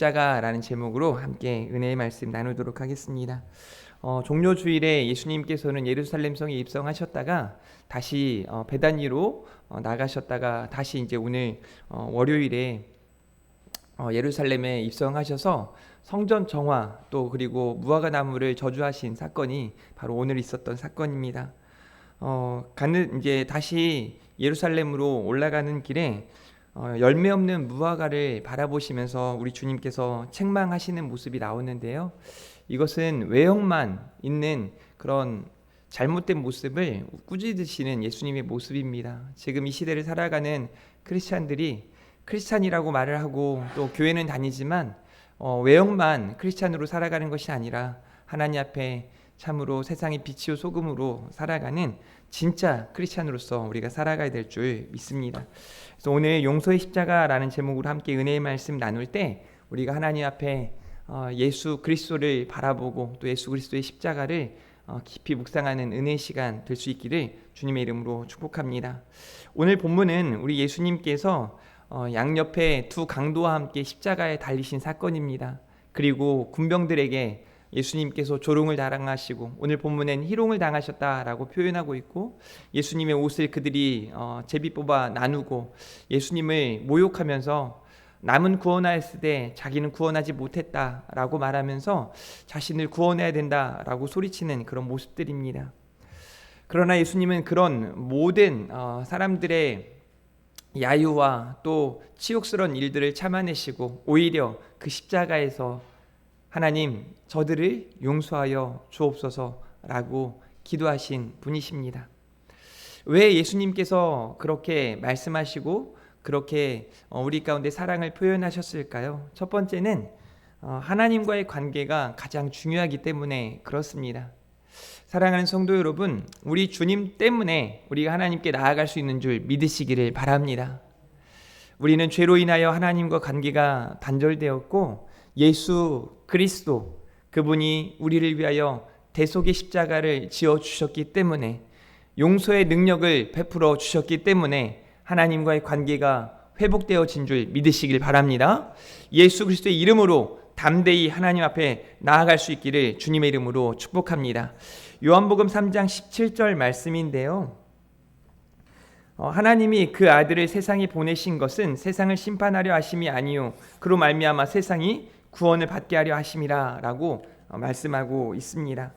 십자가라는 제목으로 함께 은혜의 말씀 나누도록 하겠습니다. 어, 종료 주일에 예수님께서는 예루살렘 성에 입성하셨다가 다시 어, 베단위로 어, 나가셨다가 다시 이제 오늘 어, 월요일에 어, 예루살렘에 입성하셔서 성전 정화 또 그리고 무화과 나무를 저주하신 사건이 바로 오늘 있었던 사건입니다. 어, 가는 이제 다시 예루살렘으로 올라가는 길에 어, 열매 없는 무화과를 바라보시면서 우리 주님께서 책망하시는 모습이 나오는데요. 이것은 외형만 있는 그런 잘못된 모습을 꾸짖으시는 예수님의 모습입니다. 지금 이 시대를 살아가는 크리스찬들이 크리스찬이라고 말을 하고 또 교회는 다니지만 어, 외형만 크리스찬으로 살아가는 것이 아니라 하나님 앞에 참으로 세상의 빛이요 소금으로 살아가는 진짜 크리스찬으로서 우리가 살아가야 될 줄 믿습니다. 그래서 오늘 용서의 십자가라는 제목으로 함께 은혜의 말씀 나눌 때 우리가 하나님 앞에 어, 예수 그리스도를 바라보고 또 예수 그리스도의 십자가를 어, 깊이 묵상하는 은혜 시간 될 수 있기를 주님의 이름으로 축복합니다. 오늘 본문은 우리 예수님께서 어, 양옆에 두 강도와 함께 십자가에 달리신 사건입니다. 그리고 군병들에게 예수님께서 조롱을 당하시고 오늘 본문엔 희롱을 당하셨다라고 표현하고 있고 예수님의 옷을 그들이 어, 제비 뽑아 나누고 예수님을 모욕하면서 남은 구원하였을 때 자기는 구원하지 못했다라고 말하면서 자신을 구원해야 된다라고 소리치는 그런 모습들입니다. 그러나 예수님은 그런 모든 어, 사람들의 야유와 또 치욕스러운 일들을 참아내시고 오히려 그 십자가에서 하나님 저들을 용서하여 주옵소서라고 기도하신 분이십니다. 왜 예수님께서 그렇게 말씀하시고 그렇게 어, 우리 가운데 사랑을 표현하셨을까요? 첫 번째는 어, 하나님과의 관계가 가장 중요하기 때문에 그렇습니다. 사랑하는 성도 여러분, 우리 주님 때문에 우리가 하나님께 나아갈 수 있는 줄 믿으시기를 바랍니다. 우리는 죄로 인하여 하나님과 관계가 단절되었고 예수 그리스도 그분이 우리를 위하여 대속의 십자가를 지어 주셨기 때문에 용서의 능력을 베풀어 주셨기 때문에 하나님과의 관계가 회복되어진 줄 믿으시길 바랍니다. 예수 그리스도의 이름으로 담대히 하나님 앞에 나아갈 수 있기를 주님의 이름으로 축복합니다. 요한복음 3장 17절 말씀인데요. 어, 하나님이 그 아들을 세상에 보내신 것은 세상을 심판하려 하심이 아니요 그로 말미암아 세상이 구원을 받게 하려 하심이라라고 어, 말씀하고 있습니다.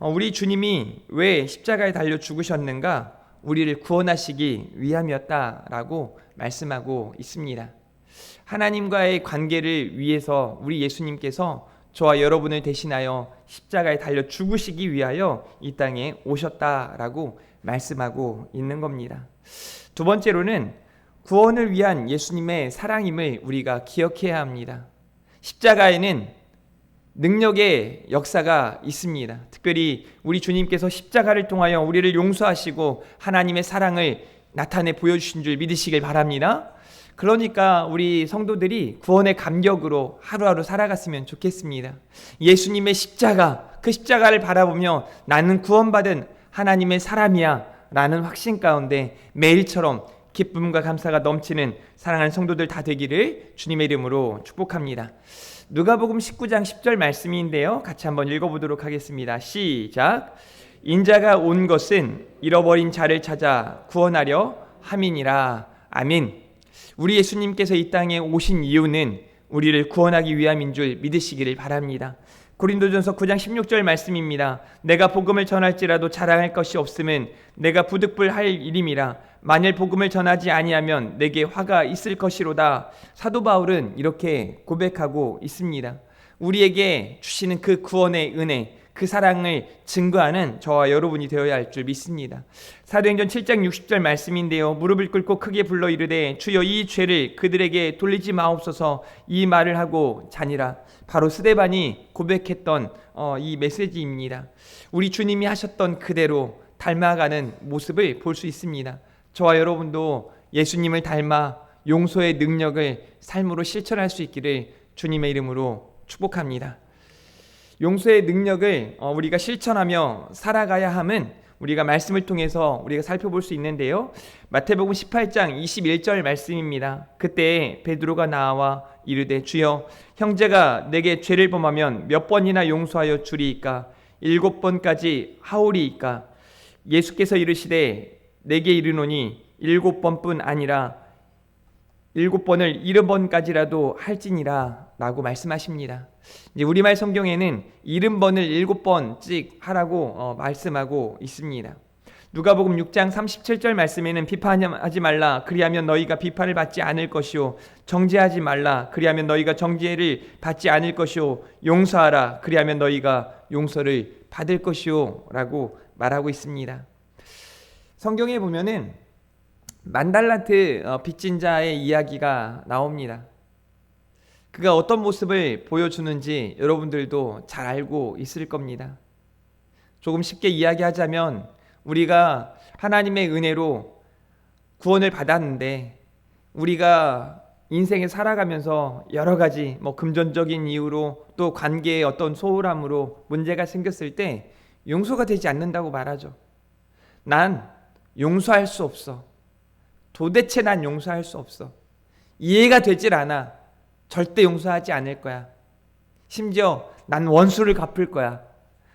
어, 우리 주님이 왜 십자가에 달려 죽으셨는가? 우리를 구원하시기 위함이었다라고 말씀하고 있습니다. 하나님과의 관계를 위해서 우리 예수님께서 저와 여러분을 대신하여 십자가에 달려 죽으시기 위하여 이 땅에 오셨다라고 말씀하고 있는 겁니다. 두 번째로는 구원을 위한 예수님의 사랑임을 우리가 기억해야 합니다. 십자가에는 능력의 역사가 있습니다. 특별히 우리 주님께서 십자가를 통하여 우리를 용서하시고 하나님의 사랑을 나타내 보여주신 줄 믿으시길 바랍니다. 그러니까 우리 성도들이 구원의 감격으로 하루하루 살아갔으면 좋겠습니다. 예수님의 십자가, 그 십자가를 바라보며 나는 구원받은 하나님의 사람이야 라는 확신 가운데 매일처럼 기쁨과 감사가 넘치는 사랑하는 성도들 다 되기를 주님의 이름으로 축복합니다. 누가복음 19장 10절 말씀인데요. 같이 한번 읽어보도록 하겠습니다. 시작. 인자가 온 것은 잃어버린 자를 찾아 구원하려 함이니라. 아멘. 우리 예수님께서 이 땅에 오신 이유는 우리를 구원하기 위함인 줄 믿으시기를 바랍니다. 고린도전서 9장 16절 말씀입니다. 내가 복음을 전할지라도 자랑할 것이 없음은 내가 부득불할 일임이라 만일 복음을 전하지 아니하면 내게 화가 있을 것이로다. 사도 바울은 이렇게 고백하고 있습니다. 우리에게 주시는 그 구원의 은혜, 그 사랑을 증거하는 저와 여러분이 되어야 할 줄 믿습니다. 사도행전 7장 60절 말씀인데요. 무릎을 꿇고 크게 불러 이르되 주여 이 죄를 그들에게 돌리지 마옵소서 이 말을 하고 자니라. 바로 스데반이 고백했던 어, 이 메시지입니다. 우리 주님이 하셨던 그대로 닮아가는 모습을 볼 수 있습니다. 저와 여러분도 예수님을 닮아 용서의 능력을 삶으로 실천할 수 있기를 주님의 이름으로 축복합니다. 용서의 능력을 어, 우리가 실천하며 살아가야 함은 우리가 말씀을 통해서 우리가 살펴볼 수 있는데요. 마태복음 18장 21절 말씀입니다. 그때 베드로가 나와 이르되 주여 형제가 내게 죄를 범하면 몇 번이나 용서하여 주리이까 일곱 번까지 하오리이까 예수께서 이르시되 내게 이르노니 일곱 번뿐 아니라 일곱 번을 일흔 번까지라도 할지니라 라고 말씀하십니다. 이제 우리말 성경에는 일흔 번을 일곱 번씩 하라고 어, 말씀하고 있습니다. 누가복음 6장 37절 말씀에는 비판하지 말라 그리하면 너희가 비판을 받지 않을 것이요 정죄하지 말라 그리하면 너희가 정죄를 받지 않을 것이요 용서하라 그리하면 너희가 용서를 받을 것이요라고 말하고 있습니다. 성경에 보면은 만달란트 어, 빚진 자의 이야기가 나옵니다. 그가 어떤 모습을 보여주는지 여러분들도 잘 알고 있을 겁니다. 조금 쉽게 이야기하자면 우리가 하나님의 은혜로 구원을 받았는데 우리가 인생에 살아가면서 여러 가지 뭐 금전적인 이유로 또 관계의 어떤 소홀함으로 문제가 생겼을 때 용서가 되지 않는다고 말하죠. 난 용서할 수 없어. 도대체 난 용서할 수 없어. 이해가 되질 않아. 절대 용서하지 않을 거야. 심지어 난 원수를 갚을 거야.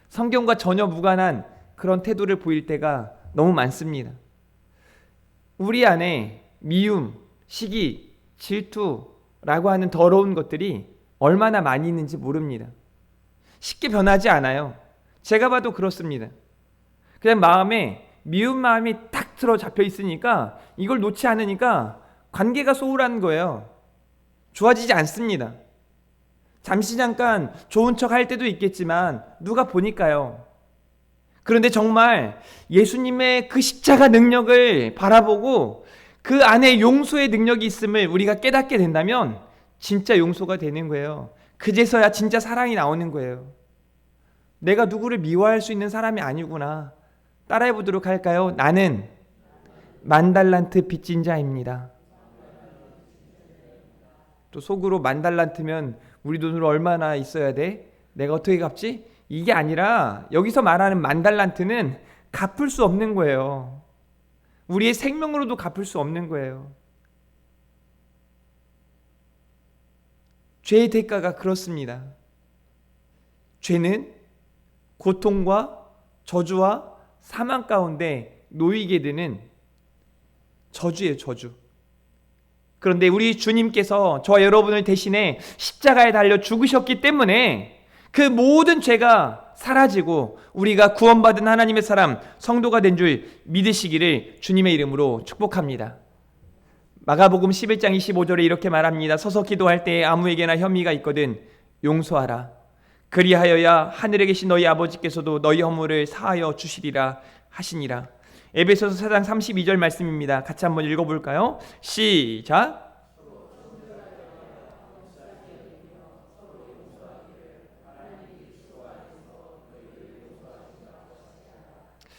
성경과 전혀 무관한 그런 태도를 보일 때가 너무 많습니다. 우리 안에 미움, 시기, 질투라고 하는 더러운 것들이 얼마나 많이 있는지 모릅니다. 쉽게 변하지 않아요. 제가 봐도 그렇습니다. 그냥 마음에 미운 마음이 딱 틀어 잡혀 있으니까 이걸 놓지 않으니까 관계가 소홀한 거예요. 좋아지지 않습니다. 잠시 잠깐 좋은 척 할 때도 있겠지만 누가 보니까요. 그런데 정말 예수님의 그 십자가 능력을 바라보고 그 안에 용서의 능력이 있음을 우리가 깨닫게 된다면 진짜 용서가 되는 거예요. 그제서야 진짜 사랑이 나오는 거예요. 내가 누구를 미워할 수 있는 사람이 아니구나. 따라해 보도록 할까요? 나는 만달란트 빚진 자입니다. 또 속으로 만 달란트면 우리 돈으로 얼마나 있어야 돼? 내가 어떻게 갚지? 이게 아니라 여기서 말하는 만 달란트는 갚을 수 없는 거예요. 우리의 생명으로도 갚을 수 없는 거예요. 죄의 대가가 그렇습니다. 죄는 고통과 저주와 사망 가운데 놓이게 되는 저주예요, 저주. 그런데 우리 주님께서 저와 여러분을 대신해 십자가에 달려 죽으셨기 때문에 그 모든 죄가 사라지고 우리가 구원받은 하나님의 사람, 성도가 된 줄 믿으시기를 주님의 이름으로 축복합니다. 마가복음 11장 25절에 이렇게 말합니다. 서서 기도할 때 아무에게나 혐의가 있거든 용서하라. 그리하여야 하늘에 계신 너희 아버지께서도 너희 허물을 사하여 주시리라 하시니라. 에베소서 4장 32절 말씀입니다. 같이 한번 읽어볼까요? 시작.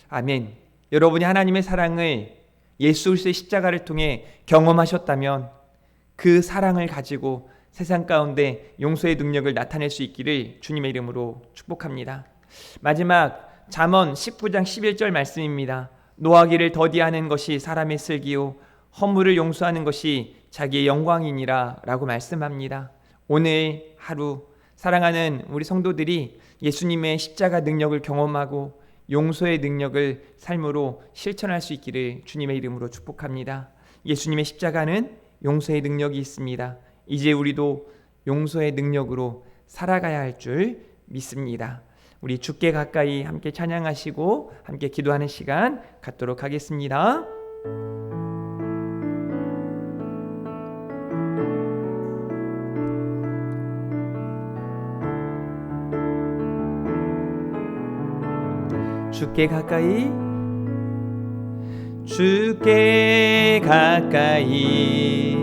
아멘. 여러분이 하나님의 사랑을 예수 그리스도의 십자가를 통해 경험하셨다면 그 사랑을 가지고 세상 가운데 용서의 능력을 나타낼 수 있기를 주님의 이름으로 축복합니다. 마지막 잠언 19장 11절 말씀입니다. 노하기를 더디하는 것이 사람의 슬기요 허물을 용서하는 것이 자기의 영광이니라라고 말씀합니다. 오늘 하루 사랑하는 우리 성도들이 예수님의 십자가 능력을 경험하고 용서의 능력을 삶으로 실천할 수 있기를 주님의 이름으로 축복합니다. 예수님의 십자가는 용서의 능력이 있습니다. 이제 우리도 용서의 능력으로 살아가야 할 줄 믿습니다. 우리 주께 가까이 함께 찬양하시고 함께 기도하는 시간 갖도록 하겠습니다. 주께 가까이 주께 가까이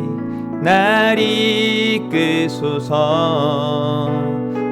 날 이끄소서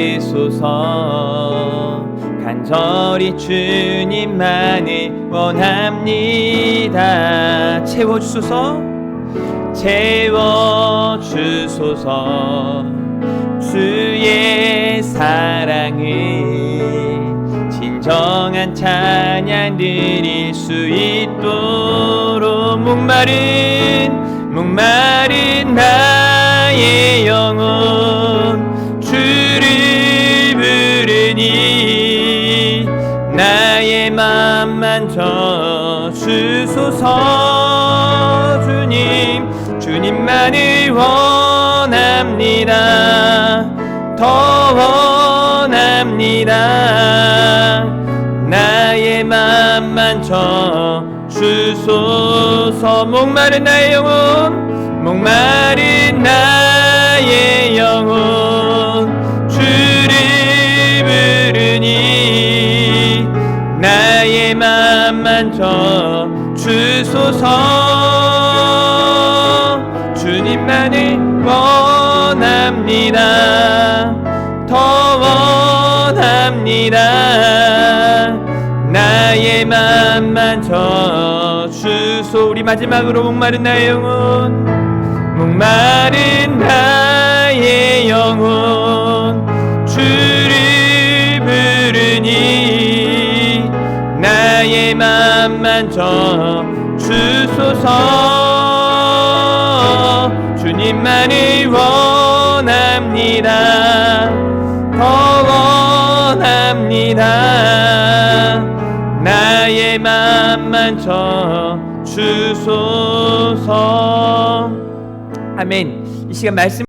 끄소서. 간절히 주님만을 원합니다. 채워주소서. 채워주소서. 주의 사랑을 진정한 찬양 드릴 수 있도록 목마른 목마른 나의 영혼 주님만을 원합니다. 더 원합니다. 나의 맘만 져주소서. 목마른 나의 영혼 목마른 나의 영혼. 주를 부르니 나의 맘만 져주소서 주님만을 원합니다. 더 원합니다. 나의 맘만 져주소 우리 마지막으로 목마른 나의 영혼. 목마른 나의 영혼. 주를 부르니 나의 맘만 져주소서 주님만을 원합니다. 더 원합니다. 나의 맘만 져주소서. 아멘. 이 시간 말씀